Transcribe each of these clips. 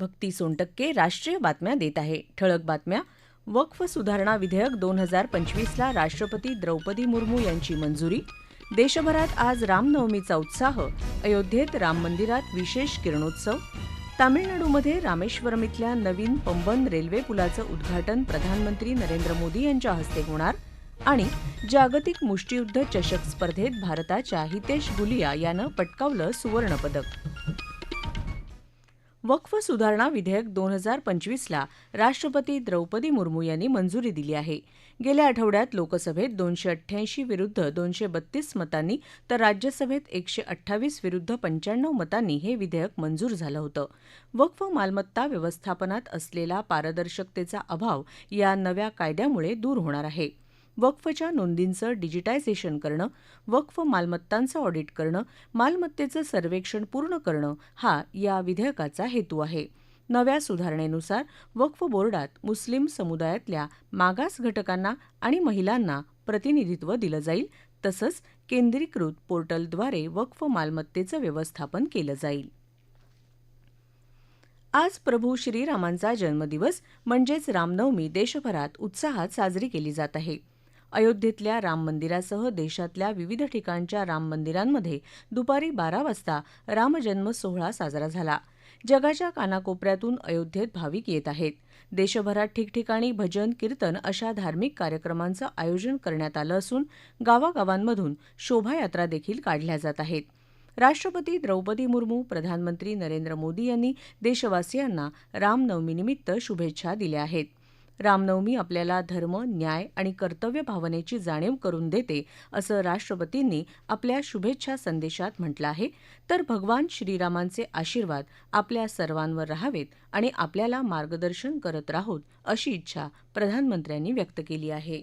भक्ती सोनटक्के राष्ट्रीय बातम्या देत आहे. ठळक बातम्या. वक्फ सुधारणा विधेयक दोन हजार पंचवीसला राष्ट्रपती द्रौपदी मुर्मू यांची मंजुरी. देशभरात आज रामनवमीचा उत्साह. अयोध्येत राम मंदिरात विशेष किरणोत्सव. तामिळनाडूमध्ये रामेश्वरम इथल्या नवीन पंबन रेल्वे पुलाचं उद्घाटन प्रधानमंत्री नरेंद्र मोदी यांच्या हस्ते होणार आणि जागतिक मुष्टियुद्ध चषक स्पर्धेत भारताच्या हितेश गुलिया यानं पटकावलं सुवर्णपदक. वक्फ सुधारणा विधेयक दोन हजार पंचवीसला राष्ट्रपती द्रौपदी मुर्मू यांनी मंजुरी दिली आहे. गेल्या आठवड्यात लोकसभेत दोनशे अठ्ठ्याऐंशी विरुद्ध दोनशे बत्तीस मतांनी तर राज्यसभेत एकशे अठ्ठावीस विरुद्ध पंच्याण्णव मतांनी हे विधेयक मंजूर झालं होतं. वक्फ मालमत्ता व्यवस्थापनात असलेला पारदर्शकतेचा अभाव या नव्या कायद्यामुळे दूर होणार आहे. वक्फच्या नोंदींचं डिजिटायझेशन करणं वक्फ मालमत्तांचं ऑडिट करणं मालमत्तेचं सर्वेक्षण पूर्ण करणं हा या विधेयकाचा हेतू आहे. नव्या सुधारणेनुसार वक्फ बोर्डात मुस्लिम समुदायातल्या मागास घटकांना आणि महिलांना प्रतिनिधित्व दिलं जाईल तसंच केंद्रीकृत पोर्टलद्वारे वक्फ मालमत्तेचं व्यवस्थापन केलं जाईल. आज प्रभू श्रीरामांचा जन्मदिवस म्हणजेच रामनवमी देशभरात उत्साहात साजरी केली जात आहे. अयोध्येतल्या राम मंदिरासह देशातल्या विविध ठिकाणच्या राम मंदिरांमध्ये दुपारी बारा वाजता रामजन्म सोहळा साजरा झाला. जगाच्या कानाकोपऱ्यातून अयोध्येत भाविक येत आहेत. देशभरात ठिकठिकाणी भजन कीर्तन अशा धार्मिक कार्यक्रमांचं आयोजन करण्यात आलं असून गावागावांमधून शोभायात्रा देखील काढल्या जात आहेत. राष्ट्रपती द्रौपदी मुर्मू प्रधानमंत्री नरेंद्र मोदी यांनी देशवासियांना रामनवमीनिमित्त शुभेच्छा दिल्या आहेत. रामनवमी आपल्याला धर्म न्याय आणि कर्तव्य भावनेची जाणीव करून देते असं राष्ट्रपतींनी आपल्या शुभेच्छा संदेशात म्हटलं आहे. तर भगवान श्रीरामांचे आशीर्वाद आपल्या सर्वांवर राहावेत आणि आपल्याला मार्गदर्शन करत राहोत अशी इच्छा प्रधानमंत्र्यांनी व्यक्त केली आहे.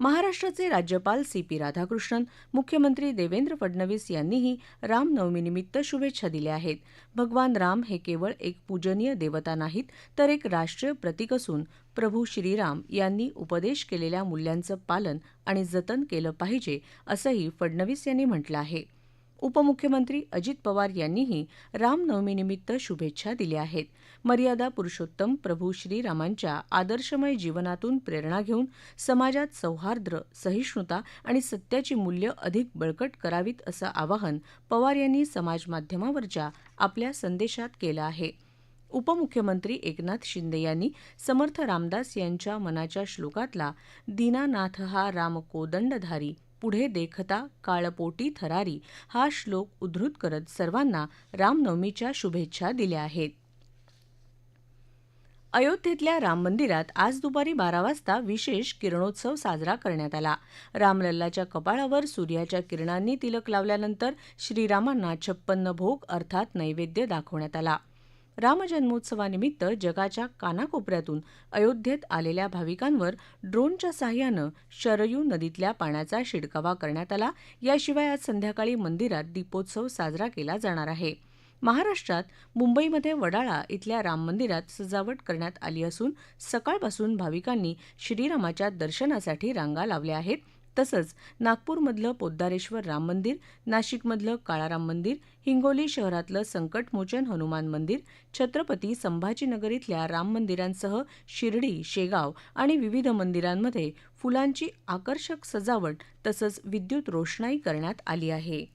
महाराष्ट्राचे राज्यपाल सी पी राधाकृष्णन मुख्यमंत्री देवेंद्र फडणवीस यांनीही रामनवमीनिमित्त शुभेच्छा दिल्या आहेत. भगवान राम हे केवळ एक पूजनीय देवता नाहीत तर एक राष्ट्रीय प्रतीक असून प्रभू श्रीराम यांनी उपदेश केलेल्या मूल्यांचं पालन आणि जतन केलं पाहिजे असंही फडणवीस यांनी म्हटलं आहे. उपमुख्यमंत्री अजित पवार यांनीही रामनवमीनिमित्त शुभेच्छा दिल्या आहेत. मर्यादा पुरुषोत्तम प्रभू श्रीरामांच्या आदर्शमय जीवनातून प्रेरणा घेऊन समाजात सौहार्द्र सहिष्णुता आणि सत्याची मूल्य अधिक बळकट करावीत असं आवाहन पवार यांनी समाजमाध्यमावरच्या आपल्या संदेशात केलं आहे. उपमुख्यमंत्री एकनाथ शिंदे यांनी समर्थ रामदास यांच्या मनाच्या श्लोकातला दीनानाथ हा राम कोदंडधारी पुढे देखता काळपोटी थरारी हा श्लोक उद्धृत करत सर्वांना रामनवमीच्या शुभेच्छा दिल्या आहेत. अयोध्येतल्या राम मंदिरात आज दुपारी बारा वाजता विशेष किरणोत्सव साजरा करण्यात आला. रामलल्लाच्या कपाळावर सूर्याच्या किरणांनी तिलक लावल्यानंतर श्रीरामांना छप्पन्न भोग अर्थात नैवेद्य दाखवण्यात आला. रामजन्मोत्सवानिमित्त जगाच्या कानाकोपऱ्यातून अयोध्येत आलेल्या भाविकांवर ड्रोनच्या साह्यानं शरयू नदीतल्या पाण्याचा शिडकावा करण्यात आला. याशिवाय आज संध्याकाळी मंदिरात दीपोत्सव साजरा केला जाणार आहे. महाराष्ट्रात मुंबईमध्ये वडाळा इथल्या राम मंदिरात सजावट करण्यात आली असून सकाळपासून भाविकांनी श्रीरामाच्या दर्शनासाठी रांगा लावल्या आहेत. तसंच नागपूरमधलं पोद्दारेश्वर राम मंदिर नाशिकमधलं काळाराम मंदिर हिंगोली शहरातलं संकटमोचन हनुमान मंदिर छत्रपती संभाजीनगर इथल्या राम मंदिरांसह शिर्डी शेगाव आणि विविध मंदिरांमध्ये फुलांची आकर्षक सजावट तसंच विद्युत रोषणाई करण्यात आली आहे.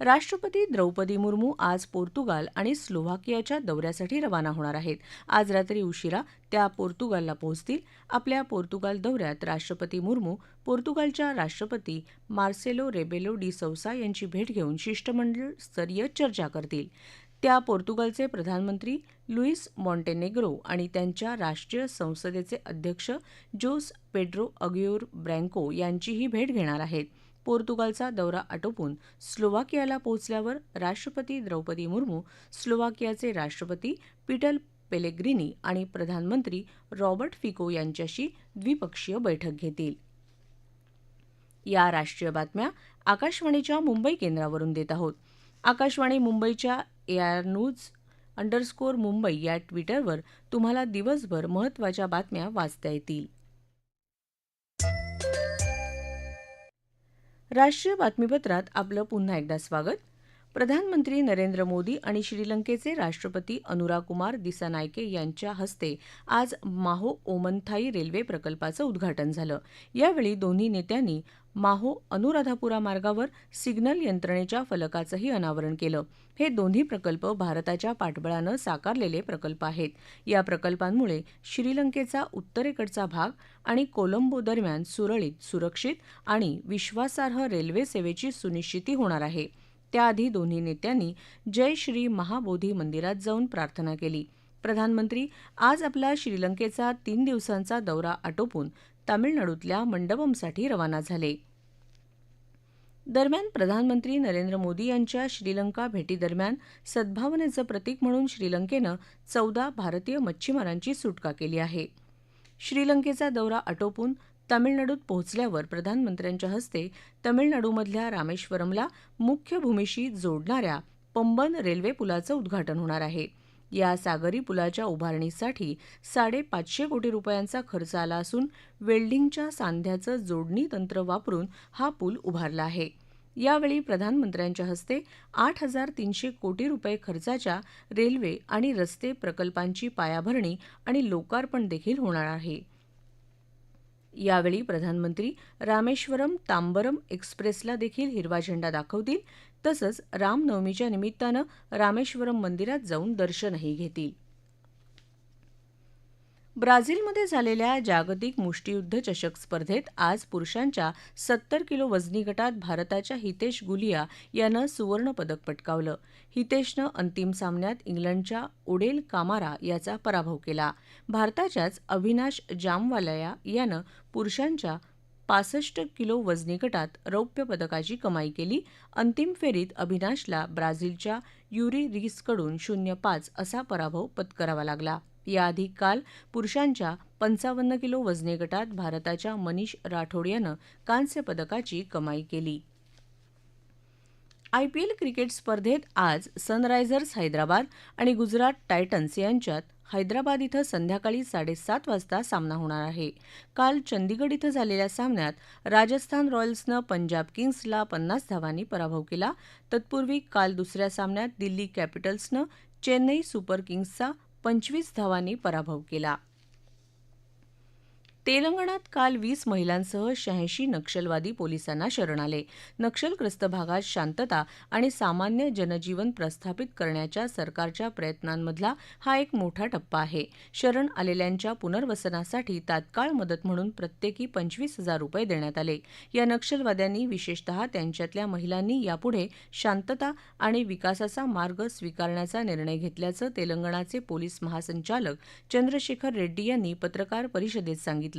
राष्ट्रपती द्रौपदी मुर्मू आज पोर्तुगाल आणि स्लोव्हाकियाच्या दौऱ्यासाठी रवाना होणार आहेत. आज रात्री उशिरा त्या पोर्तुगालला पोहोचतील. आपल्या पोर्तुगाल दौऱ्यात राष्ट्रपती मुर्मू पोर्तुगालच्या राष्ट्रपती मार्सेलो रेबेलो डी सौसा यांची भेट घेऊन शिष्टमंडळ स्तरीय चर्चा करतील. त्या पोर्तुगालचे प्रधानमंत्री लुईस मॉन्टेनेग्रो आणि त्यांच्या राष्ट्रीय संसदेचे अध्यक्ष जोस पेड्रो अगियोर ब्रँको यांचीही भेट घेणार आहेत. पोर्तुगालचा दौरा आटोपून स्लोवाकियाला पोहोचल्यावर राष्ट्रपती द्रौपदी मुर्मू स्लोवाकियाचे राष्ट्रपती पीटल पेलेग्रिनी आणि प्रधानमंत्री रॉबर्ट फिको यांच्याशी द्विपक्षीय बैठक घेतील. या राष्ट्रीय बातम्या आकाशवाणीच्या मुंबई केंद्रावरून देत आहोत. आकाशवाणी मुंबईच्या एआर न्यूज अंडरस्कोअर मुंबई या ट्विटरवर तुम्हाला दिवसभर महत्त्वाच्या बातम्या वाचता येतील. राष्ट्रीय बातमीपत्रात आपलं पुन्हा एकदा स्वागत. प्रधानमंत्री नरेंद्र मोदी आणि श्रीलंकेचे राष्ट्रपती अनुराकुमार दिसानायके यांच्या हस्ते आज माहो ओमनथाई रेल्वे प्रकल्पाचं उद्घाटन झालं. यावेळी दोन्ही नेत्यांनी माहो अनुराधापुरा मार्गावर सिग्नल यंत्रणेच्या फलकाचंही अनावरण केलं. हे दोन्ही प्रकल्प भारताच्या पाठबळानं साकारलेले प्रकल्प आहेत. या प्रकल्पांमुळे श्रीलंकेचा उत्तरेकडचा भाग आणि कोलंबो दरम्यान सुरळीत सुरक्षित आणि विश्वासार्ह रेल्वे सेवेची सुनिश्चिती होणार आहे. त्याआधी दोन्ही नेत्यांनी जय श्री महाबोधी मंदिरात जाऊन प्रार्थना केली. प्रधानमंत्री आज आपला श्रीलंकेचा तीन दिवसांचा दौरा आटोपून तामिळनाडूतल्या मंडपमसाठी रवाना झाले. दरम्यान प्रधानमंत्री नरेंद्र मोदी यांच्या श्रीलंका भेटीदरम्यान सद्भावनेचं प्रतीक म्हणून श्रीलंकेनं चौदा भारतीय मच्छीमारांची सुटका केली आहे. श्रीलंकेचा दौरा आटोपून तामिळनाडूत पोहोचल्यावर प्रधानमंत्र्यांच्या हस्ते तामिळनाडूमधल्या रामेश्वरमला मुख्य भूमीशी जोडणाऱ्या पंबन रेल्वे पुलाचं उद्घाटन होणार आहे. या सागरी पुलाच्या उभारणीसाठी साडेपाचशे कोटी रुपयांचा खर्च आला असून वेल्डिंगच्या सांध्याचं जोडणी तंत्र वापरून हा पूल उभारला आहे. यावेळी प्रधानमंत्र्यांच्या हस्ते आठ हजार तीनशे कोटी रुपये खर्चाच्या रेल्वे आणि रस्ते प्रकल्पांची पायाभरणी आणि लोकार्पण देखील होणार आहे. यावेळी प्रधानमंत्री रामेश्वरम तांबरम एक्सप्रेसला देखील हिरवा झेंडा दाखवतील. तसंच रामनवमीच्या निमित्तानं रामेश्वरम मंदिरात जाऊन दर्शनही घेतील. ब्राझीलमध्ये झालेल्या जागतिक मुष्टियुद्ध चषक स्पर्धेत आज पुरुषांच्या सत्तर किलो वजनी गटात भारताच्या हितेश गुलिया यानं सुवर्णपदक पटकावलं. हितेशनं अंतिम सामन्यात इंग्लंडच्या ओडेल कामारा याचा पराभव केला. भारताच्याच अविनाश जामवालया यानं पुरुषांच्या पासष्ट किलो वजनी गटात रौप्य पदकाची कमाई केली. अंतिम फेरीत अविनाशला ब्राझीलच्या युरी रिसकडून शून्य पाच असा पराभव पत्करावा लागला. याआधी काल पुरुषांच्या पंचावन्न किलो वजनी गटात भारताच्या मनीष राठोड यानं कांस्य पदकाची कमाई केली. आयपीएल क्रिकेट स्पर्धेत आज सनरायझर्स हैदराबाद आणि गुजरात टायटन्स यांच्यात हैदराबाद इथं संध्याकाळी साडेसात वाजता सामना होणार आहे. काल चंदीगड इथं झालेल्या सामन्यात राजस्थान रॉयल्सनं पंजाब किंग्सला पन्नास धावांनी पराभव केला. तत्पूर्वी काल दुसऱ्या सामन्यात दिल्ली कॅपिटल्सनं चेन्नई सुपर किंग्सचा पंचवीस धावांनी पराभव केला. तेलंगणात काल वीस महिलांसह शहाऐंशी नक्षलवादी पोलिसांना शरण आले. नक्षलग्रस्त भागात शांतता आणि सामान्य जनजीवन प्रस्थापित करण्याच्या सरकारच्या प्रयत्नांमधला हा एक मोठा टप्पा आहे. शरण आलेल्यांच्या पुनर्वसनासाठी तात्काळ मदत म्हणून प्रत्येकी पंचवीस हजार रुपये देण्यात आले. या नक्षलवाद्यांनी विशेषतः त्यांच्यातल्या महिलांनी यापुढे शांतता आणि विकासाचा मार्ग स्वीकारण्याचा निर्णय घेतल्याचं तेलंगणाचे पोलीस महासंचालक चंद्रशेखर रेड्डी यांनी पत्रकार परिषदेत सांगितलं.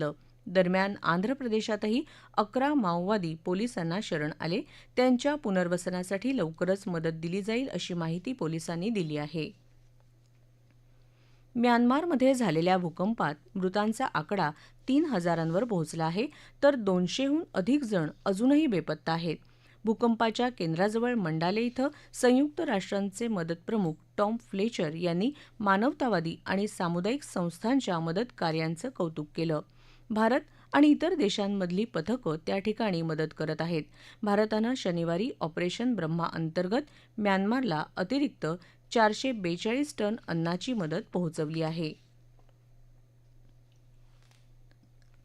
दरम्यान आंध्र प्रदेशातही अकरा माओवादी पोलिसांना शरण आले. त्यांच्या पुनर्वसनासाठी लवकरच मदत दिली जाईल अशी माहिती पोलिसांनी दिली आहे. म्यानमारमध्ये झालेल्या भूकंपात मृतांचा आकडा तीन हजारांवर पोहोचला आहे तर दोनशेहून अधिक जण अजूनही बेपत्ता आहेत. भूकंपाच्या केंद्राजवळ मंडाले इथं संयुक्त राष्ट्रांचे मदत प्रमुख टॉम फ्लेचर यांनी मानवतावादी आणि सामुदायिक संस्थांच्या मदत कार्यांचं कौतुक केलं. भारत आणि इतर देशांमधली पथकं त्या ठिकाणी मदत करत आहेत. भारतानं शनिवारी ऑपरेशन ब्रह्मा अंतर्गत म्यानमारला अतिरिक्त चारशे बेचाळीस टन अन्नाची मदत पोहोचवली आहे.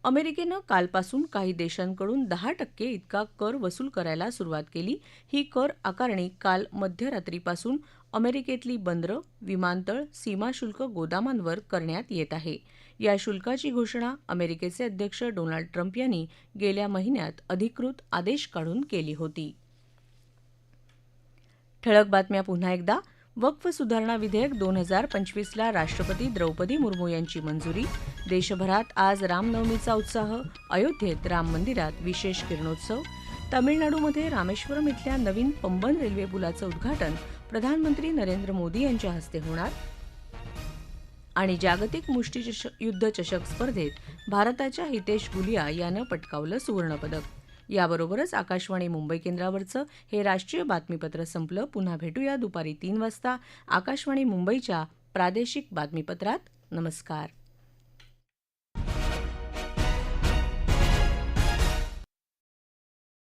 अमेरिकेनं कालपासून काही देशांकडून दहा टक्के इतका कर वसूल करायला सुरुवात केली. ही कर आकारणी काल मध्यरात्रीपासून अमेरिकेतली बंदरं विमानतळ सीमाशुल्क गोदामांवर करण्यात येत आहे. या शुल्काची घोषणा अमेरिकेचे अध्यक्ष डोनाल्ड ट्रम्प यांनी गेल्या महिन्यात अधिकृत आदेश काढून केली होती. ठळक बातम्या पुन्हा एकदा. वक्फ सुधारणा विधेयक दोन हजार पंचवीसला राष्ट्रपती द्रौपदी मुर्मू यांची मंजुरी. देशभरात आज रामनवमीचा उत्साह. अयोध्येत राम मंदिरात विशेष किरणोत्सव. तामिळनाडूमध्ये रामेश्वरम इथल्या नवीन पंबन रेल्वे पुलाचं उद्घाटन प्रधानमंत्री नरेंद्र मोदी यांच्या हस्ते होणार. आणि जागतिक मुष्टीचषक चषक स्पर्धेत भारताच्या हितेश गुलिया यानं पटकावलं सुवर्णपदक. याबरोबरच आकाशवाणी मुंबई केंद्रावरचं हे राष्ट्रीय बातमीपत्र संपलं. पुन्हा भेटूया दुपारी तीन वाजता. आकाशवाणी मुंबईच्या प्रादेशिक बातमीपत्रात. नमस्कार.